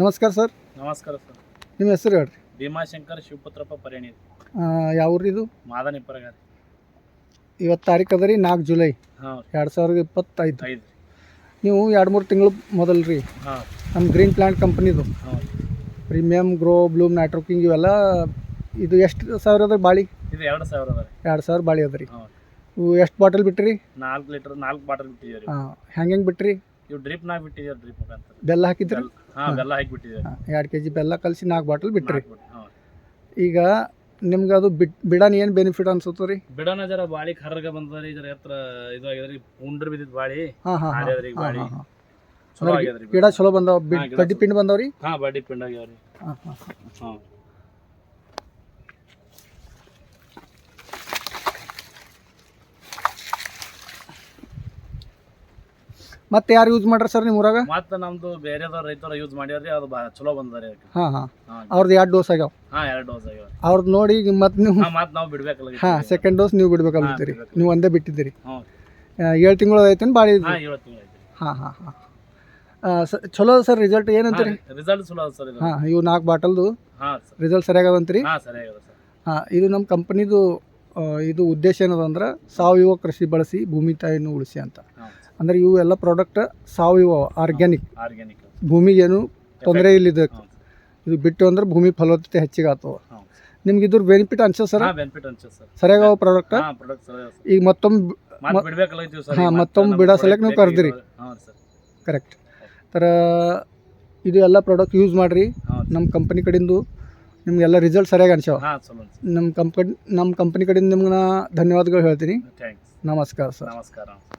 ನಮಸ್ಕಾರ ಸರ್. ನಮಸ್ಕಾರ ಸರ್. ನಿಮ್ಮ ಹೆಸರು ಹೇಳ್ರಿ. ಭೀಮಾಶಂಕರ್ ಶಿವಪುತ್ರಪ್ಪ ಪರಿಣಿ. ಯಾವ ಊರು ಇದು? ಮಾದನಿಪ್ಪರಗ ಇವತ್ತು ತಾರೀಕು ಅದ ರೀ ನಾಲ್ಕು ಜುಲೈ. ಹಾಂ ಎರಡು ಸಾವಿರದ ಇಪ್ಪತ್ತೈದು. ಐದು ನೀವು ಎರಡು ಮೂರು ತಿಂಗಳು ಮೊದಲು ರೀ. ಹಾಂ ನಮ್ಮ ಗ್ರೀನ್ ಪ್ಲಾಂಟ್ ಕಂಪ್ನಿದು. ಹಾಂ ಪ್ರೀಮಿಯಮ್ ಗ್ರೋ ಬ್ಲೂಮ್ ನೈಟ್ರೋಕಿಂಗ್ ಇವೆಲ್ಲ ಇದು ಎಷ್ಟು ಸಾವಿರ ಅದ ಬಾಳಿ? ಇದು ಎರಡು ಸಾವಿರ ಅದ ರೀ. ಎರಡು ಸಾವಿರ ಬಾಳಿ ಅದ ರೀ. ಹಾಂ ಇವು ಎಷ್ಟು ಬಾಟಲ್ ಬಿಟ್ರಿ? ನಾಲ್ಕು ಲೀಟರ್ ನಾಲ್ಕು ಬಾಟಲ್ ಬಿಟ್ಟಿದ್ದೀವಿ ರೀ. ಹಾಂ ಹೆಂಗೆ ಹೆಂಗೆ ಬಿಟ್ರಿ? ಇವು ಡ್ರಿಪ್ನಾಗ ಬಿಟ್ಟಿದ್ದೀವಿ ಡ್ರಿಪ್ ಮುಖಾಂತರ? ಬೆಲ್ಲ ಹಾಕಿದ್ರೆ? ಹಾಂ ಬೆಲ್ಲ ಹಾಕಿ ಬಿಟ್ಟಿದ್ದೀವಿ ಹಾಂ ಎರಡು ಕೆ ಜಿ ಬೆಲ್ಲ ಕಲಸಿ ನಾಲ್ಕು ಬಾಟಲ್ ಬಿಟ್ರಿ. ಹಾಂ. ಈಗ ನಿಮ್ಗೆ ಅದು ಬಿಟ್ ಬಿಡಾನ ಏನು ಬೆನಿಫಿಟ್ ಅನ್ಸುತ್ತೆ ರೀ? ಬಿಡನ ಜರ ಬಾಳಿ ಕರ್ರಗ ಬಂದದ್ರಿ ಜರ ಎತ್ತರ ಇದು ಆಗ್ಯದ್ರಿ ಉಂಡ್ರ ಬಿದ್ದಿದ್ ಬಾಳಿ ಹಾಂ ಹಾಂ ಹಾಂ. ಬಾಳಿ. ಹಾಂ ಹಾಂ. ಚಲೋ ಆಗ್ಯದ್ರಿ ಗಿಡ ಚಲೋ ಬಂದಾವ ಹಾ, ಬಡ್ಡಿ ಪಿಂಡ್ ಬಂದಾವ್ರಿ ಹಾಂ ಬಡ್ಡಿ ಪಿಂಡ್ ಆಗ್ಯಾವ್ರಿ. ಹಾಂ ಹಾಂ. ಹಾಂ. ಮತ್ತೆ ಯಾರು ಯೂಸ್ ಮಾಡ್ರಿ ಸರ್ ನಿಮ್ಮ ಊರಾಗ? ಮತ್ತೆ ನಮ್ದು ಬೇರೆದವ್ರ ರೈತರ ಯೂಸ್ ಮಾಡ್ಯಾರ್ರಿ ಅದು ಬಾ ಚಲೋ ಬಂದದ್ರಿ ಹಾ ಹಾ. ಅವ್ರದ್ದು ಎರಡು ಡೋಸ್ ಆಗ್ಯಾವ. ಹಾ ಎರಡು ಡೋಸ್ ಆಗ್ಯಾವ. ಅವ್ರದ್ದು ನೋಡಿ ಮತ್ತೆ ನೀವು ಮತ್ತೆ ನಾವು ಬಿಡ್ಬೇಕಲ್ಲ ಹಾಂ ಸೆಕೆಂಡ್ ಡೋಸ್ ನೀವು ಬಿಡ್ಬೇಕಾಗ್ತೀರಿ ನೀವು ಒಂದೇ ಬಿಟ್ಟಿದ್ದೀರಿ. ಹ್ಞೂ ಏಳು ತಿಂಗಳು ಐತೇನು ಭಾಳ ಹಾ ಏಳು ತಿಂಗಳು ಹಾಂ ಹಾಂ ಹಾಂ. ಚಲೋ ಸರ್ ರಿಸಲ್ಟ್ ಏನಂತೀರಿ? ರಿಸಲ್ಟ್ ಚಲೋ ಅದ ಸರ್ ಇದು. ಹಾಂ ಇವು ನಾಲ್ಕು ಬಾಟಲ್ದು ಹಾಂ ರಿಸಲ್ಟ್ ಸರಿಯಾಗವಂತ್ರಿ ಹಾಂ ಸರಿಯಾಗ ಸರ್ ಹಾಂ ಇದು ನಮ್ಮ ಕಂಪ್ನಿದು ಇದು ಉದ್ದೇಶ ಏನದಂದ್ರೆ ಸಾವಯವ ಕೃಷಿ ಬಳಸಿ ಭೂಮಿ ತಾಯಿಯನ್ನು ಉಳಿಸಿ ಅಂತ. ಅಂದ್ರೆ ಇವು ಎಲ್ಲ ಪ್ರಾಡಕ್ಟ್ ಸಾವಯವ ಆರ್ಗ್ಯಾನಿಕ್ ಆರ್ಗ್ಯಾನಿಕ್ ಭೂಮಿಗೇನು ತೊಂದರೆ ಇಲ್ಲ ಇದಕ್ಕೆ ಇದು ಬಿಟ್ಟು ಅಂದ್ರೆ ಭೂಮಿ ಫಲವತ್ತತೆ ಹೆಚ್ಚಿಗೆ ಆತವ ನಿಮ್ಗೆ ಇದ್ರ ಬೆನಿಫಿಟ್ ಅನ್ಸೋ ಸರ್? ಸರಿಯಾಗ ಬೆನಿಫಿಟ್ ಅನ್ಸುತ್ತೆ ಸರ್ ಸರಿಯಾಗವ ಪ್ರಾಡಕ್ಟ್ ಈಗ ಮತ್ತೊಮ್ಮೆ ಹಾಂ, ಮತ್ತೊಮ್ಮೆ ಬಿಡೋ ಸಲಕ್ಕೆ ನೀವು ಕರ್ದಿರಿ. ಕರೆಕ್ಟ್ ಥರ ಇದು ಎಲ್ಲ ಪ್ರಾಡಕ್ಟ್ ಯೂಸ್ ಮಾಡಿರಿ. ನಮ್ಮ ಕಂಪನಿ ಕಡೆಯಿಂದ ನಿಮಗೆಲ್ಲ ರಿಸಲ್ಟ್ ಸರಿಯಾಗಿ ಅನ್ಸೋ. ಹಾಂ ಚಲೋ ನಮ್ಮ ಕಂಪನಿ ನಮ್ಮ ಕಂಪನಿ ಕಡೆಯಿಂದ ನಿಮ್ಗೆ ನಾ ಧನ್ಯವಾದಗಳು ಹೇಳ್ತೀನಿ. ಥ್ಯಾಂಕ್ಸ್ ನಮಸ್ಕಾರ ಸರ್. ನಮಸ್ಕಾರ.